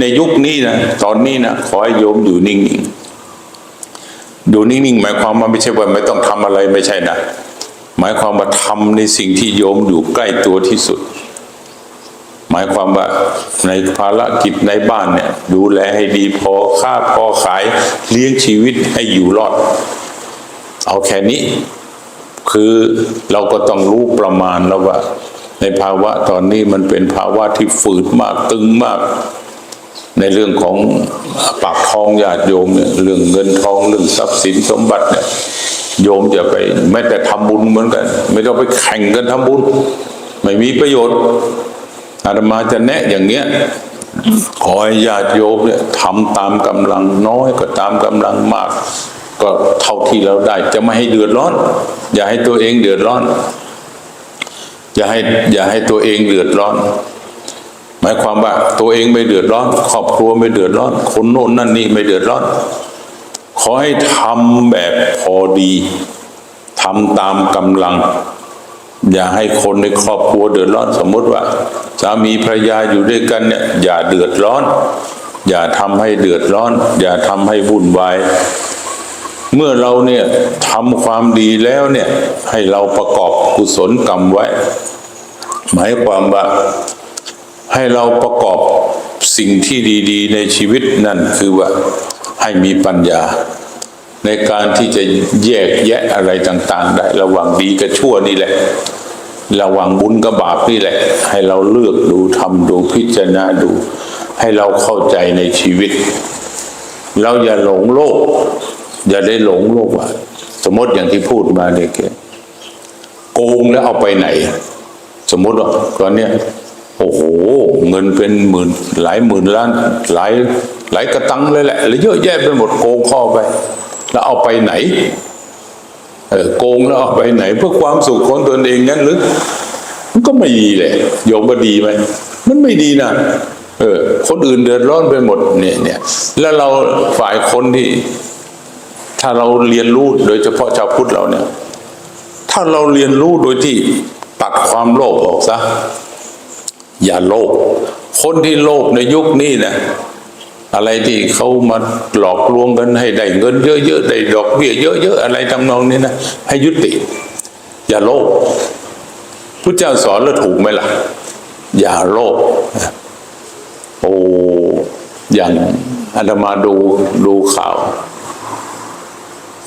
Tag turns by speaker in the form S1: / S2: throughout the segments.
S1: ในยุคนี้นะตอนนี้นะขอให้โยมอยู่นิ่งๆอยู่นิ่งๆหมายความว่าไม่ใช่ว่าไม่ต้องทำอะไรไม่ใช่นะหมายความว่าทำในสิ่งที่โยมอยู่ใกล้ตัวที่สุด หมายความว่าในภารกิจในบ้านเนี่ย ดูแลให้ดีพอค่าพอขายเลี้ยงชีวิตให้อยู่รอด เอาแค่นี้ คือเราก็ต้องรู้ประมาณแล้วว่าในภาวะตอนนี้มันเป็นภาวะที่ฝืดมากตึงมาก ในเรื่องของปากทองญาติโยมเนี่ยเรื่องเงินทองเรื่องทรัพย์สินสมบัติเนี่ยโยมจะไปแม้แต่ทำบุญเหมือนกัน ไม่ต้องไปแข่งกันทำบุญ ไม่มีประโยชน์อาตมาจะแนะอย่างเนี้ยขอให้ญาติโยมเนี่ยทำตามกำลังน้อยก็ตามกำลังมาก ก็เท่าที่เราได้ จะไม่ให้เดือดร้อน อย่าให้ตัวเองเดือดร้อน อย่าให้อย่าให้ตัวเองเดือดร้อน หมายความว่าตัวเองไม่เดือดร้อน ครอบครัวไม่เดือดร้อน คนโน่นนั่นนี่ไม่เดือดร้อน ขอให้ทำแบบพอดีทำตามกำลัง อย่าให้คนในครอบครัวเดือดร้อนสมมติว่าสามีภรรยาอยู่ด้วยกันเนี่ยอย่าเดือดร้อน อย่าทำให้เดือดร้อน อย่าทำให้วุ่นวายเมื่อเราเนี่ยทำความดีแล้วเนี่ยให้เราประกอบกุศลกรรมไว้ หมายความว่า ให้เราประกอบสิ่งที่ดีๆ ในชีวิตนั่นคือว่าให้มีปัญญา ในการที่จะแยกแยะอะไรต่าง ๆ ได้ ระหว่างดีกับชั่วนี่แหละ ระหว่างบุญกับบาปนี่แหละ ให้เราเลือกดูทำดูพิจารณาดู ให้เราเข้าใจในชีวิต เราอย่าหลงโลก อย่าได้หลงโลกว่าสมมติอย่างที่พูดมาเนี่ยโกงแล้วเอาไปไหน สมมติว่าตอนเนี้ย โอ้โห เงินเป็นหมื่นหลายหมื่นล้านหลายหลายกระตังเลยแหละแล้วเยอะแยะไปหมดโกงข้าไป แล้วเอาไปไหนเออโกงแล้วเอาไปไหน เพื่อความสุขของตนเองงั้นหรือมันก็ไม่ดีแหละโยมว่าดีไหมมันไม่ดีนะเออ คนอื่นเดือดร้อนไปหมดเนี่ยเนี่ยแล้วเราฝ่ายคนที่ ถ้าเราเรียนรู้โดยเฉพาะชาวพุทธเราเนี่ย ถ้าเราเรียนรู้โดยที่ตัดความโลภออกซะ อย่าโลภคนที่โลภในยุคนี้นะอะไรที่เขามาหลอกลวงกันให้ได้เงินเยอะๆได้ดอกเบี้ยเยอะๆอะไรทำนองนี้นะให้ยุติ อย่าโลภพุทธเจ้าสอนแล้วถูกไหมล่ะ อย่าโลภโอ้อย่างอาตมาดูดูข่าว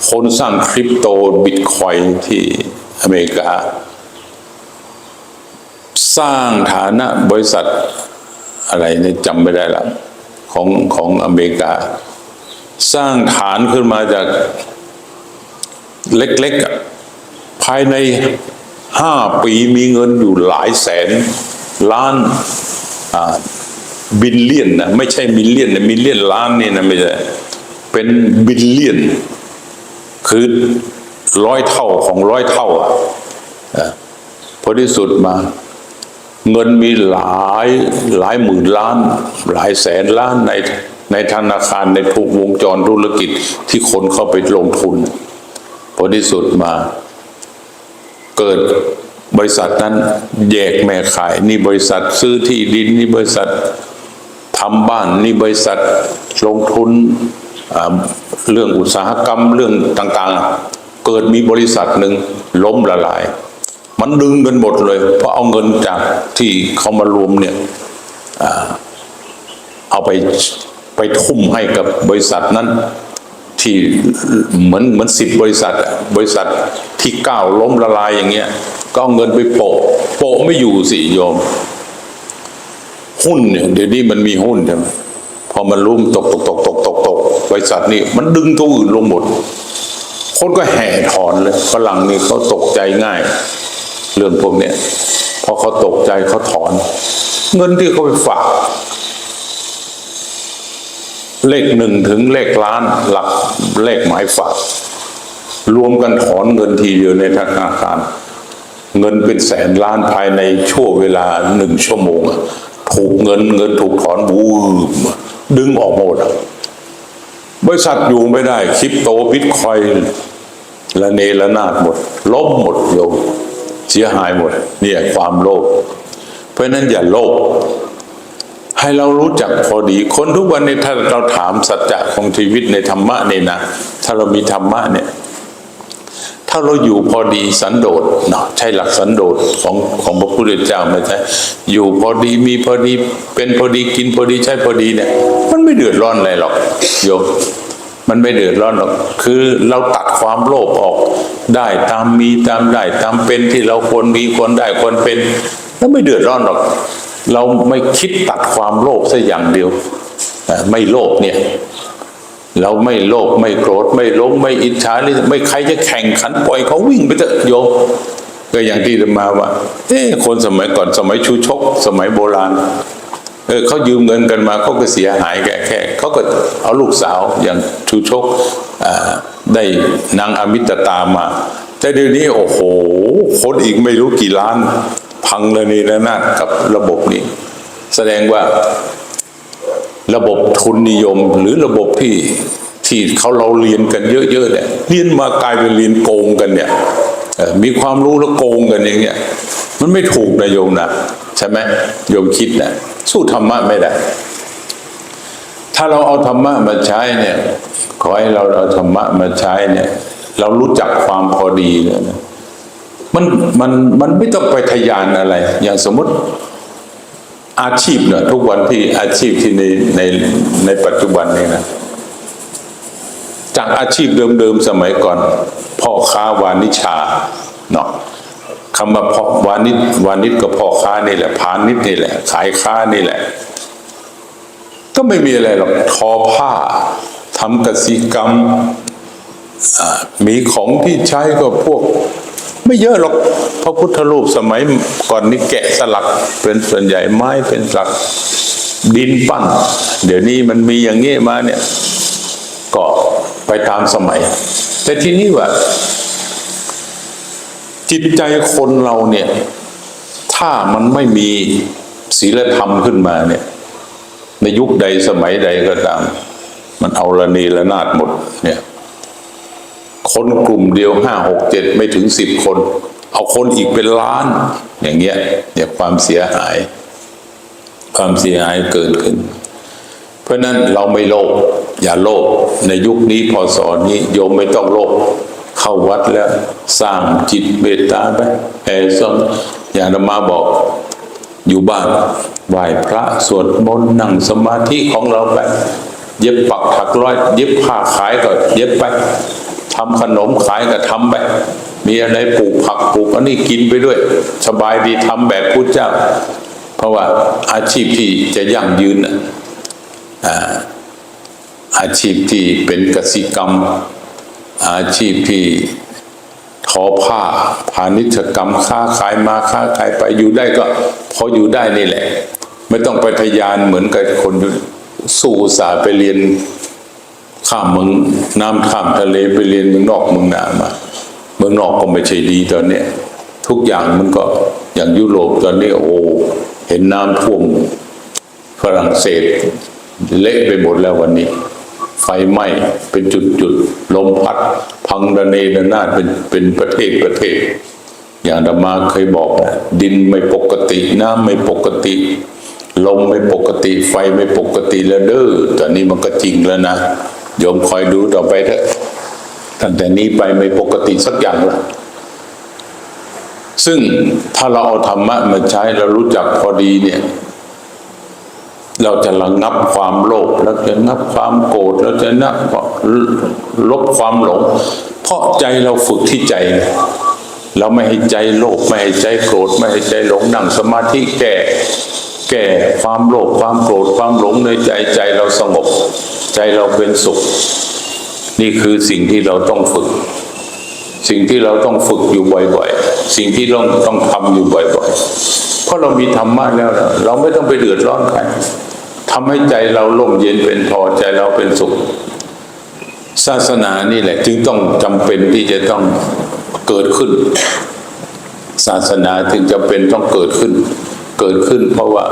S1: คนสร้างคริปโตบิตคอยที่อเมริกา สร้างฐานะบริษัทอะไรนี่จำไม่ได้ละของของอเมริกา สร้างฐานขึ้นมาจากเล็กๆ ภายในห้าปีมีเงินอยู่หลายแสน ล้านอ่าบิลเลียนนะไม่ใช่มิลเลียนนะมิลเลียนล้านนี่นะไม่ใช่เป็นบิลเลียน คือร้อยเท่าของร้อยเท่าอะพอที่สุดมา เงินมีหลายหลายหมื่นล้าน หลายแสนล้านในในธนาคารในทุกวงจรธุรกิจที่คนเข้าไปลงทุนพอที่สุดมา เกิดบริษัทนั้นแยกแม่ขาย นี่บริษัทซื้อที่ดินนี่บริษัททำบ้านนี่บริษัทลงทุนเรื่องอุตสาหกรรมเรื่องต่างๆ เกิดมีบริษัทหนึ่งล้มละลาย มันดึงกันหมดเลย เพราะเอาเงินจากที่เขามารวมเนี่ยเอาไปไปทุ่มให้กับบริษัทนั้น ที่เหมือนเหมือนสิบบริษัท บริษัทที่ก้าวล้มละลายอย่างเงี้ย ก็เอาเงินไปโปะโปะไม่อยู่สิโยม หุ้นเนี่ยเดี๋ยวนี้มันมีหุ้นใช่ไหมพอมันรุ่มตกตกตกตกตกตกบริษัทนี่มันดึงตัวอื่นลงหมดคนก็แห่ถอนเลยฝรั่งนี่เขาตกใจง่าย เรื่องพวกเนี้ยพอเขาตกใจเขาถอน เงินที่เขาไปฝาก เลขหนึ่งถึงเลขล้านหลักเลขหมายฝาก รวมกันถอนเงินทีเดียวในธนาคาร เงินเป็นแสนล้านภายในช่วงเวลาหนึ่งชั่วโมง ถูกเงินเงินถูกถอนบูมดึงออกหมดบริษัทอยู่ไม่ได้คริปโตบิตคอยและเนระนาดหมดล้มหมดโยม เสียหายหมด เนี่ยความโลภเพราะนั้นอย่าโลภให้เรารู้จักพอดี คนทุกวันนี้ถ้าเราถามสัจจะของชีวิตในธรรมะเนี่ยนะถ้าเรามีธรรมะเนี่ย ถ้าเราอยู่พอดีสันโดษเนาะใช่หลักสันโดษของของพระพุทธเจ้าไม่ใช่อยู่พอดีมีพอดีเป็นพอดีกินพอดีใช่พอดีเนี่ย มันไม่เดือดร้อนอะไรหรอกโยม มันไม่เดือดร้อนหรอก คือเราตัดความโลภออกได้ตามมีตามได้ตามเป็นที่เราควรมีควรได้ควรเป็น แล้วไม่เดือดร้อนหรอก เราไม่คิดตัดความโลภสักอย่างเดียว ไม่โลภเนี่ย เราไม่โลภไม่โกรธไม่ลงไม่อิจฉาไม่ใครจะแข่งขันปล่อยเขาวิ่งไปเถอะโยมก็อย่างที่จะมาว่าเอ้คนสมัยก่อนสมัยชูชก สมัยโบราณ เออเขายืมเงินกันมาเขาก็เสียหายแก่แค่เขาก็เอาลูกสาวอย่างชูชกได้นางอมิตตามา แต่เดี๋ยวนี้โอ้โหคนอีกไม่รู้กี่ล้าน พังเลยนี่นะนากับระบบนี้ แสดงว่าระบบทุนนิยมหรือระบบที่ที่เขาเราเรียนกันเยอะๆเนี่ยเรียนมากลายเป็นเรียนโกงกันเนี่ยมีความรู้แล้วโกงกันอย่างเงี้ยมันไม่ถูกนะโยมนะ ช่ไหมโยมคิดนะสู้ธรรมะไม่ได้ ถ้าเราเอาธรรมะมาใช้เนี่ย ขอให้เราเอาธรรมะมาใช้เนี่ย เรารู้จักความพอดีเนี่ยนะมันมันมันไม่ต้องไปทะยานอะไร อย่างสมมติอาชีพเนี่ยทุกวันที่อาชีพที่ในในในปัจจุบันนี้นะจากอาชีพเดิมๆสมัยก่อนพ่อค้าวานิชาเนาะ คำว่าพ่อวานิชวานิชก็พ่อค้านี่แหละพาณิชนี่แหละ ขายค้านี่แหละ ก็ไม่มีอะไรหรอกทอผ้าทำกสิกรรมมีของที่ใช้ก็พวก ไม่เยอะหรอกพระพุทธรูปสมัยก่อนนี่แกะสลัก เป็นส่วนใหญ่ไม้เป็นสลักดินปั้น เดี๋ยวนี้มันมีอย่างนี้มาเนี่ย ก็ไปตามสมัย แต่ที่นี่ว่า จิตใจคนเราเนี่ย ถ้ามันไม่มีศีลธรรมขึ้นมาเนี่ย ในยุคใดสมัยใดก็ตาม มันเอาละนีละนาดหมดเนี่ย คนกลุ่มเดียวห้าหกเจ็ดไม่ถึงสิบคน เอาคนอีกเป็นล้าน อย่างเงี้ยเนี่ยความเสียหาย ความเสียหายเกิดขึ้น เพราะนั้นเราไม่โลภอย่าโลภในยุคนี้พอสอนนี้โยมไม่ต้องโลภ เข้าวัดแล้วสร้างจิตเบตตาไปแผ่ซ่อนอย่างธรรมาบอกอยู่บ้านไหว้พระสวดมนต์นั่งสมาธิของเราไป เย็บปักถักร้อย เย็บผ้าขายก็เย็บไปทำขนมขายก็ทำไป มีอะไรปลูกผักปลูกอันนี้กินไปด้วย สบายดีทำแบบพุทธเจ้า เพราะว่าอาชีพที่จะยั่งยืนน่ะอ่าอาชีพที่เป็นกสิกรรม อาชีพที่ทอผ้าพาณิชกรรมค้าขายมาค้าขายไปอยู่ได้ก็พออยู่ได้นี่แหละ ไม่ต้องไปทยานเหมือนกับคนสู้สาไปเรียนข้ามเมืองน้ำข้ามทะเลไปเรียนเมืองนอกเมืองนามา เมืองนอกก็ไม่ใช่ดีตอนเนี้ยทุกอย่างมันก็อย่างยุโรปตอนนี้โอ้เห็นน้ำท่วมฝรั่งเศสเละไปหมดแล้ววันนี้ ไฟไหม้เป็นจุดๆลมพัด พังระเนระนาดเป็นเป็นประเทศประเทศ อย่างธรรมาเคยบอก ดินไม่ปกติน้ำไม่ปกติลมไม่ปกติไฟไม่ปกติแล้วเด้อตอนนี้มันก็จริงแล้วนะโยมคอยดูต่อไปเถอะตั้งแต่นี้ไปไม่ปกติสักอย่างละซึ่งถ้าเราเอาธรรมะมาใช้เรารู้จักพอดีเนี่ย เราจะระงับความโลภเราจะระงับความโกรธเราจะระงับลบความหลง เพราะใจเราฝึกที่ใจ เราไม่ให้ใจโลภไม่ให้ใจโกรธไม่ให้ใจหลงนั่งสมาธิแก่แก่ความโลภความโกรธความหลงในใจใจเราสงบ ใจเราเป็นสุข นี่คือสิ่งที่เราต้องฝึก สิ่งที่เราต้องฝึกอยู่บ่อยๆ สิ่งที่เราต้องทำอยู่บ่อยๆ เพราะเรามีธรรมะแล้ว เราไม่ต้องไปเดือดร้อนใคร ทำให้ใจเราล่มเย็นเป็นพอใจเราเป็นสุข ศาสนานี่แหละ จึงต้องจำเป็นที่จะต้องเกิดขึ้น ศาสนาจึงจำเป็นต้องเกิดขึ้น เกิดขึ้น เพราะว่า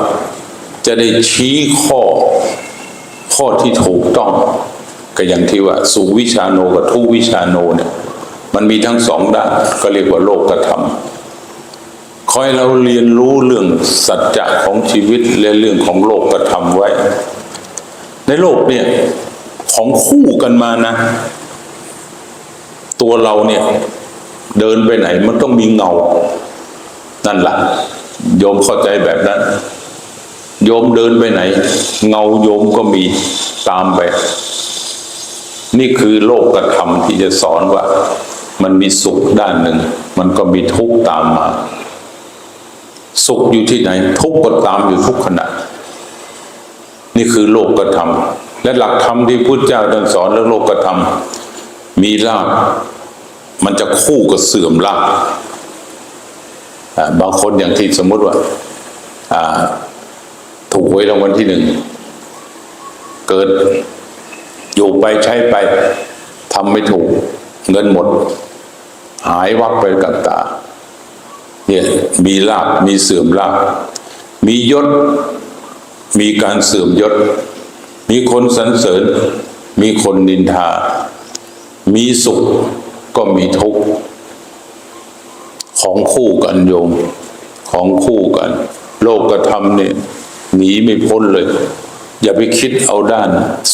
S1: จะได้ชี้ข้อข้อที่ถูกต้องก็อย่างที่ว่า สุวิชาโนกับทุวิชาโนเนี่ยมันมีทั้งสองด้านก็เรียกว่าโลกธรรม คอยเราเรียนรู้เรื่องสัจจะของชีวิตและเรื่องของโลกกระทำไว้ ในโลกเนี่ยของคู่กันมานะ ตัวเราเนี่ย เดินไปไหนมันต้องมีเงา นั่นแหละโยมเข้าใจแบบนั้น โยมเดินไปไหน เงาโยมก็มีตามไป นี่คือโลกกระทำที่จะสอนว่า มันมีสุขด้านหนึ่ง มันก็มีทุกข์ตามมา สุขอยู่ที่ไหน ทุกข์ก็ตามอยู่ทุกขณะ นี่คือโลกกระทำและหลักธรรมที่พุทธเจ้าท่านสอนเรื่องโลกกระทำมีลาภมันจะคู่กับเสื่อมลาภอ่าบางคนอย่างที่สมมติว่าอ่าถูกหวยรางวัลที่หนึ่ง เกิดอยู่ไปใช้ไปทำไม่ถูกเงินหมด หายวับไปกับตา เนี่ยมีลาบมีเสื่อมลาบมียศ มีการเสื่อมยศ มีคนสรรเสริญ มีคนนินทา มีสุขก็มีทุกข์ของคู่กันโยมของคู่กัน โลกกระทำเนี่ยหนีไม่พ้นเลย อย่าไปคิดเอาด้าน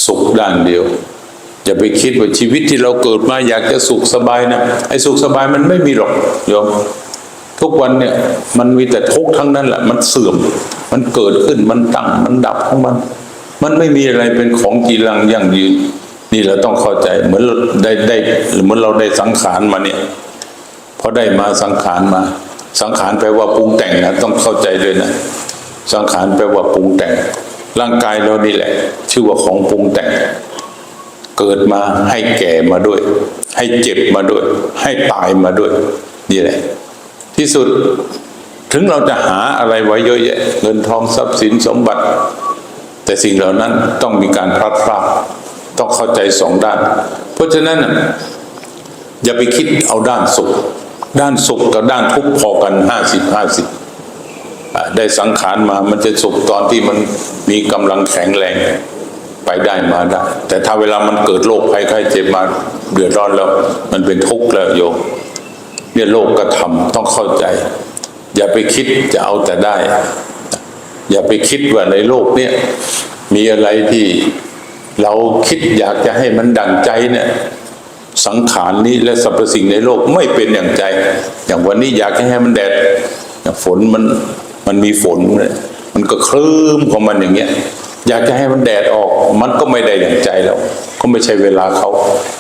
S1: สุขด้านเดียว อย่าไปคิดว่าชีวิตที่เราเกิดมาอยากจะสุขสบายนะไอ้สุขสบายมันไม่มีหรอกโยม ทุกวันเนี่ยมันมีแต่ทุกข์ทั้งนั้นแหละ มันเสื่อม มันเกิดขึ้นมันตั้งมันดับของมัน มันไม่มีอะไรเป็นของกีรังยั่งยืน นี่เราต้องเข้าใจเหมือนเราได้ได้เหมือนเราได้สังขารมาเนี่ยพอได้มาสังขารมา สังขารแปลว่าปรุงแต่งนะต้องเข้าใจด้วยนะสังขารแปลว่าปรุงแต่ง ร่างกายเรานี่แหละ ชื่อว่าของปรุงแต่ง เกิดมาให้แก่มาด้วย ให้เจ็บมาด้วย ให้ตายมาด้วยนี่แหละ ที่สุดถึงเราจะหาอะไรไว้เยอะแยะ เงินทองทรัพย์สินสมบัติ แต่สิ่งเหล่านั้นต้องมีการพลัดพรากต้องเข้าใจสองด้าน เพราะฉะนั้นอย่าไปคิดเอาด้านสุข ด้านสุขกับด้านทุกข์พอกันห้าสิบห้าสิบได้สังขารมามันจะสุขตอนที่มันมีกำลังแข็งแรงไปได้มาได้ แต่ถ้าเวลามันเกิดโรคภัยไข้เจ็บมาเดือดร้อนแล้ว มันเป็นทุกข์แล้วโยม เนี่ยโลกกระทำต้องเข้าใจ อย่าไปคิดจะเอาแต่ได้ อย่าไปคิดว่าในโลกเนี่ยมีอะไรที่เราคิดอยากจะให้มันดังใจเนี่ยสังขารนี้และสรรพสิ่งในโลกไม่เป็นอย่างใจ อย่างวันนี้อยากให้มันแดดอยางฝนมันมันมีฝนเนี่ยมันก็คลื้มของมันอย่างเงี้ย อยากจะให้มันแดดออก มันก็ไม่ได้อย่างใจแล้วก็ไม่ใช่เวลาเขา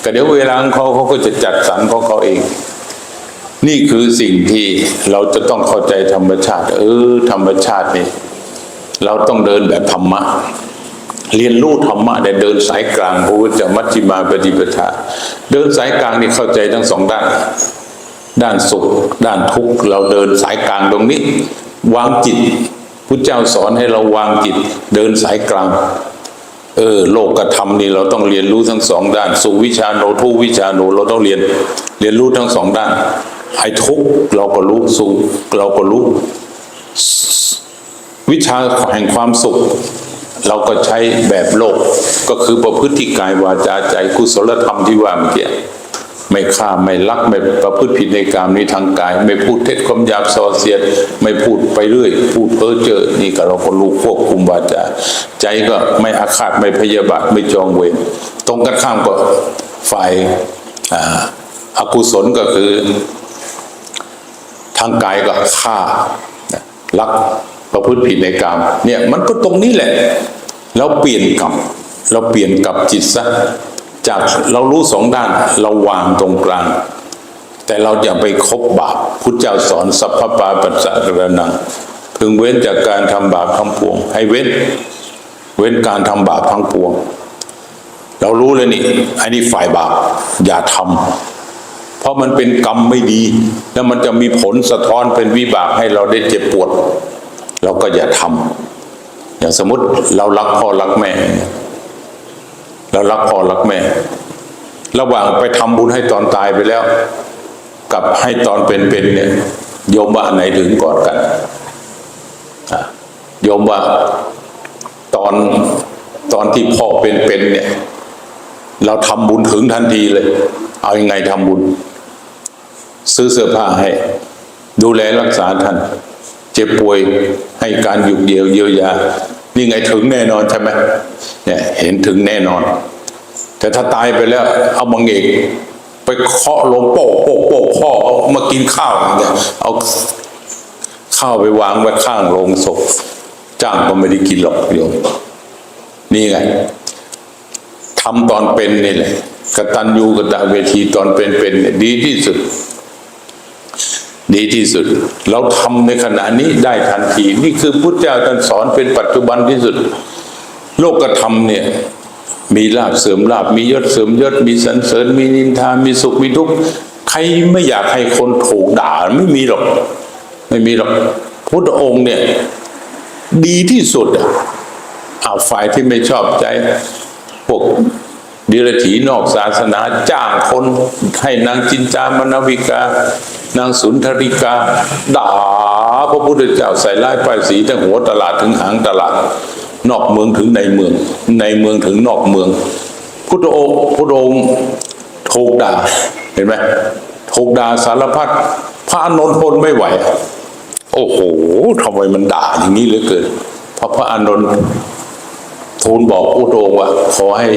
S1: แต่เดี๋ยวเวลาของเขาเขาก็จะจัดสรรของเขาเอง นี่คือสิ่งที่เราจะต้องเข้าใจธรรมชาติ เออ ธรรมชาตินี่เราต้องเดินแบบธรรมะ เรียนรู้ธรรมะแต่เดินสายกลางพระพุทธเจ้ามัชฌิมาปฏิปทา เดินสายกลางนี่เข้าใจทั้งสองด้าน ด้านสุข ด้านทุกข์เราเดินสายกลางตรงนี้ วางจิตพุทธเจ้าสอนให้เราวางจิต เดินสายกลางเออโลกกระทำนี่เราต้องเรียนรู้ทั้งสองด้าน สุวิชาโนทุวิชาโนเราต้องเรียนเรียนรู้ทั้งสองด้าน ไอ้ทุกข์เราก็รู้สุขเราก็รู้วิชาแห่งความสุข เราก็ใช้แบบโลก ก็คือประพฤติกายวาจาใจกุศลธรรมที่ว่าเมื่อกี้ไม่ฆ่าไม่ลักไม่ประพฤติผิดในกามนี้ทางกาย ไม่พูดเท็จคำหยาบส่อเสียด ไม่พูดไปเรื่อย พูดเพ้อเจ้อนี่ก็เราก็รู้ควบคุมวาจาใจก็ไม่อาฆาตไม่พยาบาทไม่จองเวรตรงกันข้ามก็ฝ่ายอากุศลก็คือ ทางกายก็ฆ่าลักประพฤติผิดในกามเนี่ยมันก็ตรงนี้แหละ เราเปลี่ยนกลับ เราเปลี่ยนกลับจิตซะจากเรารู้สองด้านเราวางตรงกลาง แต่เราอย่าไปคบบาปพุทธเจ้าสอนสัพพปาปัสสะกระนังพึงเว้นจากการทำบาปทั้งปวง ให้เว้น เว้นการทำบาปทั้งปวง เรารู้เลยนี่อ้นี่ฝ่ายบาปอย่าทำ ราะมันเป็นกรรมไม่ดี แล้วมันจะมีผลสะท้อนเป็นวิบากให้เราได้เจ็บปวด เราก็อย่าทำอย่างสมมติเรารักพ่อรักแม่เรารักพ่อรักแม่ ระหว่างไปทำบุญให้ตอนตายไปแล้ว กับให้ตอนเป็นๆเนี่ยโยมว่าไหนถึงก่อนกันโยมว่าตอนตอนที่พ่อเป็นๆเนี่ย เราทำบุญถึงทันทีเลย เอาอยัางไงทำบุญ ซื้อเสื้อผ้าให้ ดูแลรักษาท่าน เจ็บป่วยให้การหยุดเยียวเยียวยา นี่ไงถึงแน่นอนใช่ไหมเนี่ยเห็นถึงแน่นอน แต่ถ้าตายไปแล้ว เอามังเอกไปเคาะลงโปะโปะโปะพ่อมากินข้าวอย่างเงี้ยเอาข้าวไปวางไว้ข้างโรงศพจ้างก็ไม่ได้กินหรอกโยมนี่ไงทำตอนเป็นนี่แหละกตัญญูกตเวทีตอนเป็นเป็นดีที่สุด ดีที่สุด เราทำในขณะนี้ได้ทันที นี่คือพุทธเจ้าท่านสอนเป็นปัจจุบันที่สุด โลกธรรมเนี่ย มีลาบเสริมลาบมียศเสริมยศมีสรรเสริญ มีนินทา มีสุขมีทุกข์ใครไม่อยากให้คนถูกด่าไม่มีหรอก ไม่มีหรอกพุทธองค์เนี่ย ดีที่สุดอะอ้าฝ่ายที่ไม่ชอบใจพวก ดรัจฉีนอกศาสนาจ้างคนให้นางจินจามนวิกา นางสุนทริกา ด่าพระพุทธเจ้าใส่ร้ายป้ายสีตั้งหัวตลาดถึงหางตลาด นอกเมืองถึงในเมือง ในเมืองถึงนอกเมือง พุทธองค์พุทธองค์ถูกด่าเห็นไหมถูกด่าสารพัดพระอานนท์ทนไม่ไหว โอ้โหทำไมมันด่าอย่างนี้เหลือเกินพระพระอานนท์ทูลบอกพุทธองค์ว่าขอให้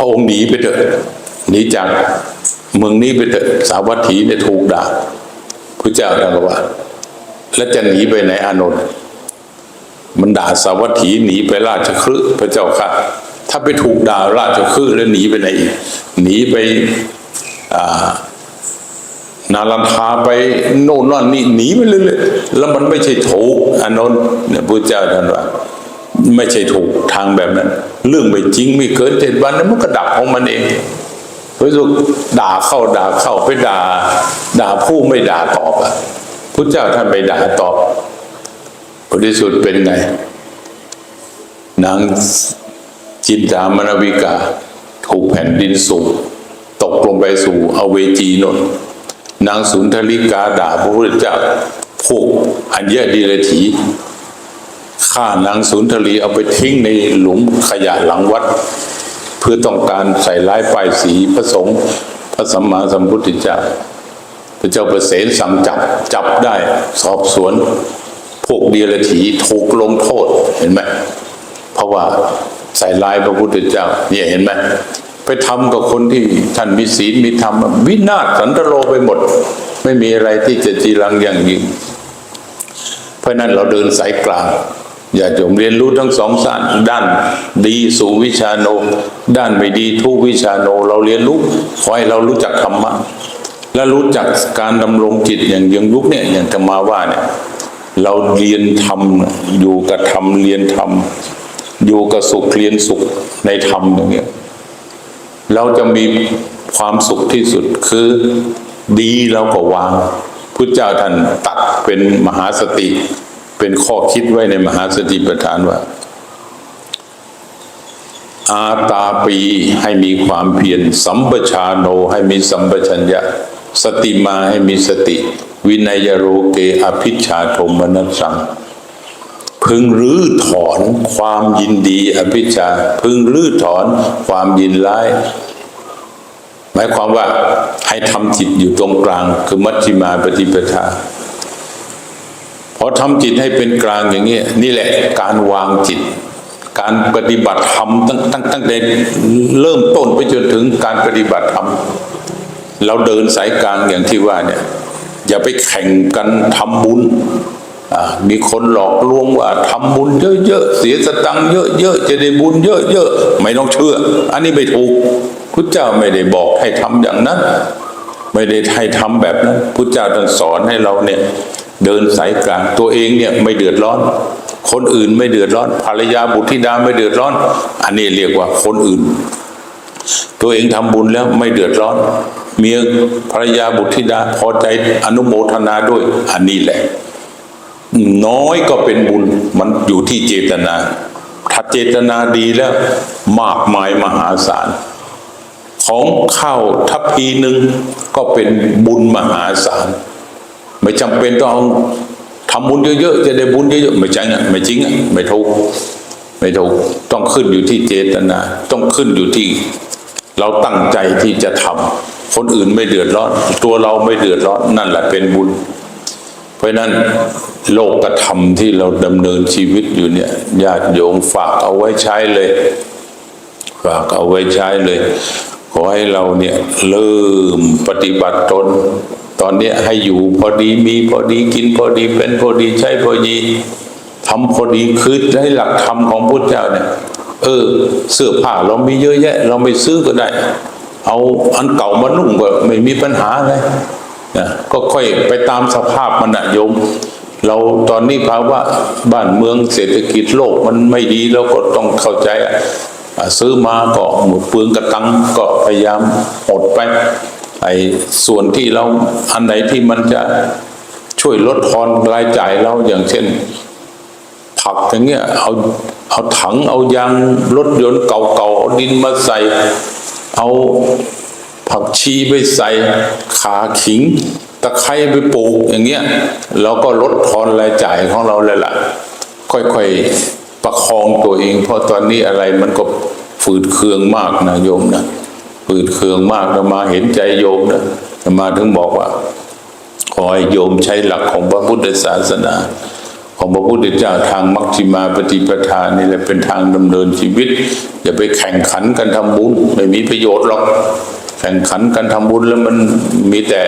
S1: ระองค์หนีไปเถอะหนีจากเมืองนี้ไปเถอะสาวัตถีเนี่ยถูกด่าพระเจ้าตรัสว่า แล้วจะหนีไปไหนอานนท์มันด่าสาวัตถีหนีไปราชคฤห์พระเจ้าค่ะ ถ้าไปถูกด่าราชคฤห์แล้วหนีไปไหนอีกหนีไปนาลันทาไปโน่นนั่นนี่หนีไปเรื่อยๆแล้วมันไม่ใช่ถูกอานนท์เนี่ยพระเจ้าท่านว่า ไม่ใช่ถูกทางแบบนั้น เรื่องไม่จริงไม่เกินเจ็ดวันนั้นมันก็ดับของมันเองพระสุด่าเข้าด่าเข้าไปด่า ด่าผู้ไม่ด่าตอบอะพระเจ้าท่านไปด่าตอบผลที่สุดเป็นไง นางจินตามนวิกา ถูกแผ่นดินสูบตกลงไปสู่อเวจีนน์นางสุนทริกาด่าพระพุทธเจ้าพวกอัญญดีรถี ฆ่านางสุนทรีเอาไปทิ้งในหลุมขยะหลังวัด เพื่อต้องการใส่ร้ายป้ายสีพระสงฆ์พระสัมมาสัมพุทธเจ้าพระเจ้าประเสนสั่งจับจับได้สอบสวน พวกเดียรถีถูกลงโทษเห็นไหมเพราะว่าใส่ลายพระพุทธเจ้า เนี่ยเห็นไหมไปทำกับคนที่ท่านมีศีลมีธรรมวินาศสันตโลไปหมด ไม่มีอะไรที่จะจีรังอย่างยิ่งเพราะนั้นเราเดินสายกลาง อย่าจมเรียนรู้ทั้งสองด้านด้านดีสู่วิชาโน ด้านไม่ดีทุกวิชาโน เราเรียนรู้ขอให้เรารู้จักธรรมะและรู้จักการดำรงจิตอย่างยังยุคเนี่ยอย่างธรรมาว่าเนี่ยเราเรียนธรรมอยู่กับธรรมเรียนธรรมอยู่กับสุขเรียนสุขในธรรมอย่างเงี้ยเราจะมีความสุขที่สุดคือดีเราก็วางพุทธเจ้าท่านตัดเป็นมหาสติ เป็นข้อคิดไว้ในมหาสติปัฏฐานว่า อาตาปีให้มีความเพียรสัมปชาโนให้มีสัมปชัญญะ สติมาให้มีสติ วินัยโรเกอภิชาโทมนัสสัง พึงรื้อถอนความยินดีอภิชา พึงรื้อถอนความยินร้ายหมายความว่าให้ทำจิตอยู่ตรงกลางคือมัชฌิมาปฏิปทา พอทำจิตให้เป็นกลางอย่างนี้ยนี่แหละการวางจิต การปฏิบัติธรรมตั้งตั้งตั้งแต่เริ่มต้นไปจนถึงการปฏิบัติธรรมเราเดินสายกลางอย่างที่ว่าเนี่ย อย่าไปแข่งกันทำบุญมีคนหลอกลวงว่าทำบุญเยอะๆเสียสตังค์เยอะๆจะได้บุญเยอะๆไม่ต้องเชื่อ อันนี้ไม่ถูกพุทธเจ้าไม่ได้บอกให้ทำอย่างนั้น ไม่ได้ให้ทำแบบนั้นพุทธเจ้าท่านสอนให้เราเนี่ย เดินสายกลางตัวเองเนี่ยไม่เดือดร้อน คนอื่นไม่เดือดร้อน ภรรยาบุตรธิดาไม่เดือดร้อน อันนี้เรียกว่าคนอื่น ตัวเองทำบุญแล้วไม่เดือดร้อน เมียภรรยาบุตรธิดาพอใจอนุโมทนาด้วย อันนี้แหละ น้อยก็เป็นบุญมันอยู่ที่เจตนาถ้าเจตนาดีแล้วมากมายมหาศาลของข้าวทัพพีหนึ่งก็เป็นบุญมหาศาล ไม่จำเป็นต้องเอาทำบุญเยอะๆจะได้บุญเยอะๆไม่จริงอะไม่จริงอะไม่ถูกไม่ถูกต้องขึ้นอยู่ที่เจตนา ต้องขึ้นอยู่ที่ เราตั้งใจที่จะทคนอื่นไม่เดือดร้อน ตัวเราไม่เดือดร้อนนั่นแหละเป็นบุญ เพราะฉะนั้นโลกธรรมที่เราดำเนินชีวิตอยู่เนี่ยญาติโยมฝากเอาไว้ใช้เลย ฝากเอาไว้ใช้เลย ขอให้เราเนี่ยเริ่มปฏิบัติตน ตอนเนี้ยให้อยู่พอดีมีพอดีกินพอดีเป็นพอดีใช้พอดีทำพอดีคือให้หลักธรรมของพุทธเจ้าเนี่ยเออ เสื้อผ้าเรามีเยอะแยะ เราไม่ซื้อก็ได้ เอาอันเก่ามานุ่งก็ไม่มีปัญหาอะไรนะก็ค่อยไปตามสภาพมันนะโยม เราตอนนี้ภาวะบ้านเมืองเศรษฐกิจโลกมันไม่ดีเราก็ต้องเข้าใจซื้อมาก็หมดเปลืองกระตังก็พยายามอดไป ไอ้ส่วนที่เราอันไหนที่มันจะช่วยลดทอนรายจ่ายเราอย่างเช่น ผักอย่างเงี้ยเอาเอาถังเอายางรถยนต์เก่าๆเอาดินมาใส่ เอาผักชีไปใส่ขาขิง ตะไคร้ไปปลูกอย่างเงี้ยเราก็ลดทอนรายจ่ายของเราเลยล่ะ ค่อยๆประคองตัวเอง เพราะตอนนี้อะไรมันก็ฝืดเคืองมากนะโยมนะ ฝืดเคืองมากนะมาเห็นใจโยมนะมาถึงบอกว่า ขอให้โยมใช้หลักของพระพุทธศาสนา ของพระพุทธเจ้าทางมัชฌิมาปฏิปทานี่แหละเป็นทางดำเนินชีวิต อย่าไปแข่งขันกันทำบุญไม่มีประโยชน์หรอก แข่งขันกันทำบุญแล้วมันมีแต่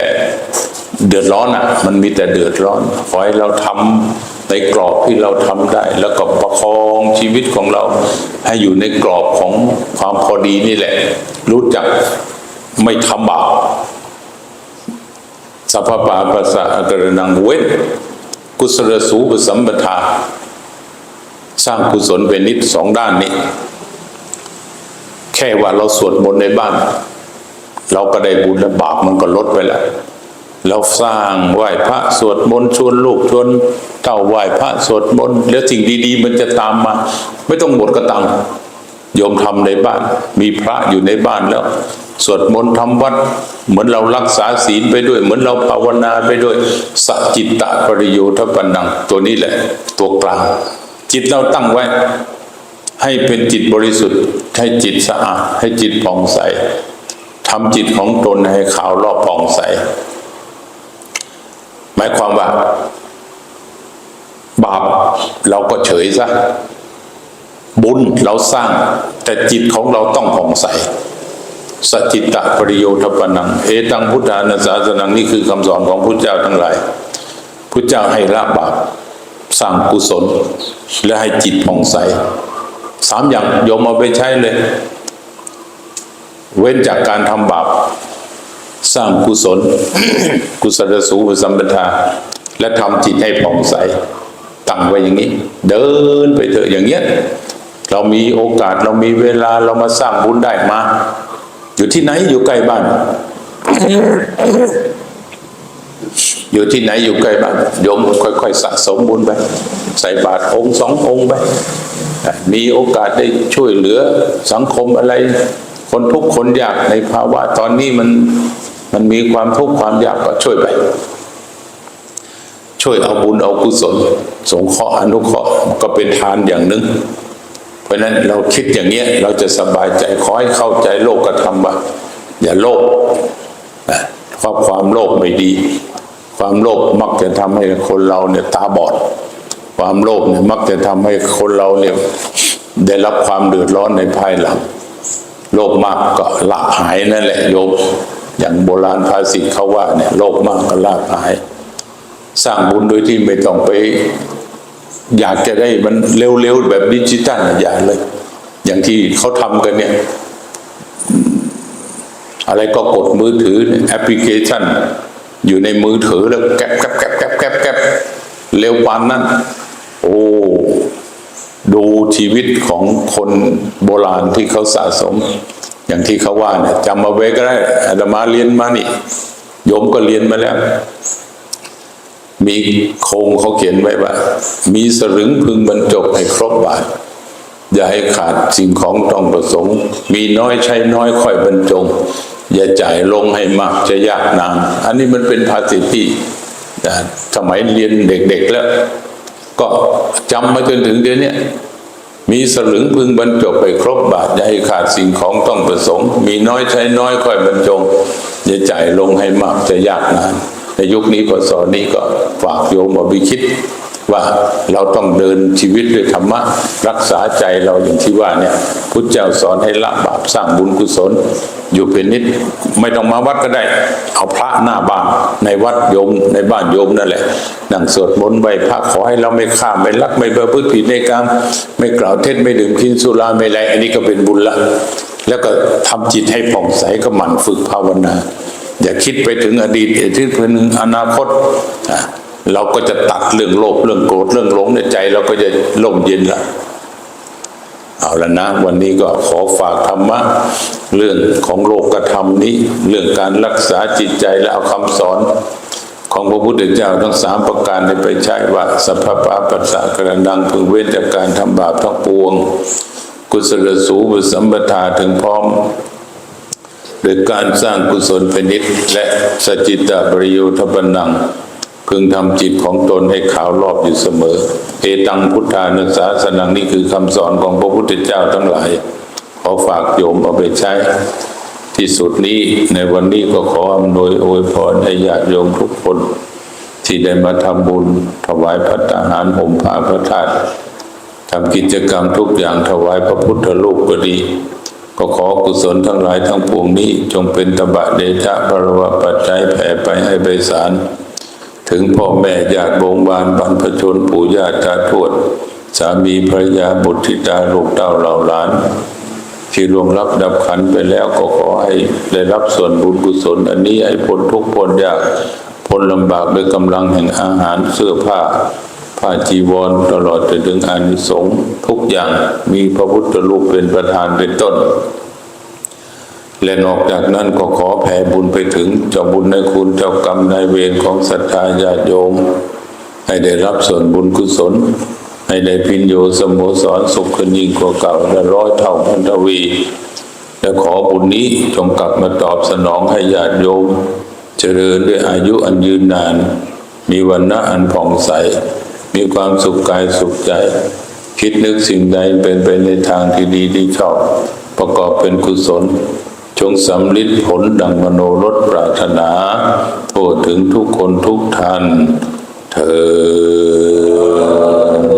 S1: เดือดร้อนอะ มันมีแต่เดือดร้อนขอให้เราทำ ในกรอบที่เราทำได้ แล้วก็ประคองชีวิตของเรา ให้อยู่ในกรอบของความพอดีนี่แหละ รู้จักไม่ทำบาปสัพพปาปัสสะอากรนังเวทกุศลสูปสัมปทา สร้างกุศลเป็นนิดสองด้านนี้ แค่ว่าเราสวดมนต์ในบ้าน เราก็ได้บุญและบาปมันก็ลดไปแล้ว เราสร้างไหว้พระสวดมนต์ชวนลูกชวนเต้าไหว้พระสวดมนต์แล้วสิ่งดี ๆ มันจะตามมา ไม่ต้องหมดกระตังโยมทำในบ้าน มีพระอยู่ในบ้านแล้ว สวดมนต์ทำวัด เหมือนเรารักษาศีลไปด้วย เหมือนเราภาวนาไปด้วยสัจจิตตะปริโยทปันนังตัวนี้แหละ ตัวกลาง จิตเราตั้งไว้ ให้เป็นจิตบริสุทธิ์ ให้จิตสะอาดให้จิตผ่องใสทำจิตของตนให้ขาวรอบผ่องใส มายความว่า บาปเราก็เฉยซะบุญเราสร้าง แต่จิตของเราต้องผ่องใสสจิตตะปริโยทปนัง เอตังพุทธานาสาสนังนี่คือคำสอนของพุทธเจ้าทั้งหลายพุทธเจ้าให้ละบาปสร้างกุศล และให้จิตผ่องใสสามอย่างโยมเอาไปใช้เลย เว้นจากการทำบาป สร้างกุศล กุศลสูสัมปทา และทำจิตให้ผ่องใสตั้งไว้อย่างนี้ เดินไปเถอะอย่างเงี้ยเรามีโอกาสเรามีเวลาเรามาสร้างบุญได้มา อยู่ที่ไหนอยู่ใกล้บ้าน อยู่ที่ไหนอยู่ใกล้บ้านโยมค่อยๆสะสมบุญไป ใส่บาตรองค์สององค์ไปมีโอกาสได้ช่วยเหลือสังคมอะไร คนทุกคนยากในภาวะตอนนี้มัน มันมีความทุกข์ความยากก็ช่วยไป ช่วยเอาบุญเอากุศล สงเคราะห์อนุเคราะห์ก็เป็นทานอย่างหนึ่ง เพราะนั้นเราคิดอย่างเงี้ย เราจะสบายใจขอให้เข้าใจโลกกระทำว่าอย่าโลภนะเพราะความโลภไม่ดี ความโลภมักจะทำให้คนเราเนี่ยตาบอด ความโลภเนี่ยมักจะทำให้คนเราเนี่ยได้รับความเดือดร้อนในภายหลัง โลภมากก็ลาภหายนั่นแหละโยม อย่างโบราณภาษิตเขาว่าเนี่ยโลภมากก็ลาภหาย สร้างบุญโดยที่ไม่ต้องไป อยากจะได้มันเร็วๆแบบดิจิตอลอย่าเลย อย่างที่เขาทำกันเนี่ย อะไรก็กดมือถือแอปพลิเคชัน อยู่ในมือถือแล้วแกบแกบแกบแกบแกบแกบเร็วปานนั้น โอ้ดูชีวิตของคนโบราณที่เขาสะสม อย่างที่เขาว่าเนี่ยจำมาไว้ก็ได้อาตมาเรียนมานี่โยมก็เรียนมาแล้ว มีโครงเขาเขียนไว้ว่า มีสลึงพึงบรรจบให้ครบบาท อย่าให้ขาดสิ่งของต้องประสงค์ มีน้อยใช้น้อยค่อยบรรจง อย่าจ่ายลงให้มากจะยากนานอันนี้มันเป็นภาษิตที่สมัยเรียนเด็กๆแล้ว ก็จำมาจนถึงเดี๋ยวนี้ มีสลึงพึงบรรจบไปครบบาทอย่าให้ขาดสิ่งของต้องประสงค์ มีน้อยใช้น้อยค่อยบรรจงอจะจ่ายลงให้มากจะยากนานในยุคนี้พศนี้ก็ฝากโยมเอาไปคิด ว่าเราต้องเดินชีวิตด้วยธรรมะรักษาใจเราอย่างที่ว่าเนี่ยพุทธเจ้าสอนให้ละบาปสร้างบุญกุศล อยู่เป็นนิดไม่ต้องมาวัดก็ได้ เอาพระหน้าบ้านในวัดโยมในบ้านโยมนั่นแหละนั่งสวดมนต์ไหวพระขอให้เราไม่ฆ่าไม่ลักไม่ประพฤติผิดในกรรมไม่กล่าวเท็จไม่ดื่มกินสุราไม่ไรอันนี้ก็เป็นบุญละแล้วก็ทำจิตให้ผ่องใสก็หมั่นฝึกภาวนา อย่าคิดไปถึงอดีตอย่าคิดไปถึงอนาคตอะ เราก็จะตัดเรื่องโลภเรื่องโกรธเรื่องหลงในใจ เราก็จะล่มเย็นละเอาละนะ วันนี้ก็ขอฝากธรรมะเรื่องของโลกธรรมนี้ เรื่องการรักษาจิตใจและเอาคำสอน ของพระพุทธเจ้าทั้งสามประการให้ไปใช้ว่าสัพพปาปัสสะกระดังพึงเว้นจากการทำบาปทั้งปวง กุศลสูบุสัมปทาถึงพร้อมโดยการสร้างกุศลเป็นนิดและสจิตตปริโยทปนัง พึงทำจิตของตนให้ขาวรอบอยู่เสมอ เอตังพุทธานุสาสนังนี่คือคำสอนของพระพุทธเจ้าทั้งหลาย ขอฝากโยมเอาไปใช้ ที่สุดนี้ในวันนี้ก็ขออำนวยอวยพรให้ญาติโยมทุกคน ที่ได้มาทำบุญ ถวายพัตตาหารห่มผ้าพระธาตุทำกิจกรรมทุกอย่างถวายพระพุทธรูปก็ดี ก็ขอกุศลทั้งหลายทั้งปวงนี้ จงเป็นตบะเดชะพรวะปัจจัยแผ่ไปให้ไพศาล ถึงพ่อแม่ญาติวงบานบรรพชนปู่ย่าตาทวด สามีภรรยาบุตรธิดาลูกเต้าเหล่าหลาน ที่ล่วงรับดับขันไปแล้วก็ขอให้ได้รับส่วนบุญกุศล อันนี้ให้พ้นทุกข์พ้นยากพ้นลำบากด้วยกำลังแห่งอาหารเสื้อผ้าผ้าจีวรตลอดจนถึงอานิสงส์ทุกอย่างมีพระพุทธรูปเป็นประธานเป็นต้น และนอกจากนั้นก็ขอแผ่บุญไปถึงเจ้าบุญในคุณเจ้ากรรมนายเวรของศรัทธาญาติโยม ให้ได้รับส่วนบุญกุศล ให้ได้พินโยสโมสรสุขขึ้นยิ่งกว่าเก่าและร้อยเท่าพันทวี และขอบุญนี้จงกลับมาตอบสนองให้ญาติโยม เจริญด้วยอายุอันยืนนาน มีวันณะอันผ่องใส มีความสุขกายสุขใจ คิดนึกสิ่งใดเป็นไปในทางที่ดีที่ชอบ ประกอบเป็นกุศล จงสำลิดผลดังมโนรสปรารถนาโทษถึงทุกคนทุกท่านเธอ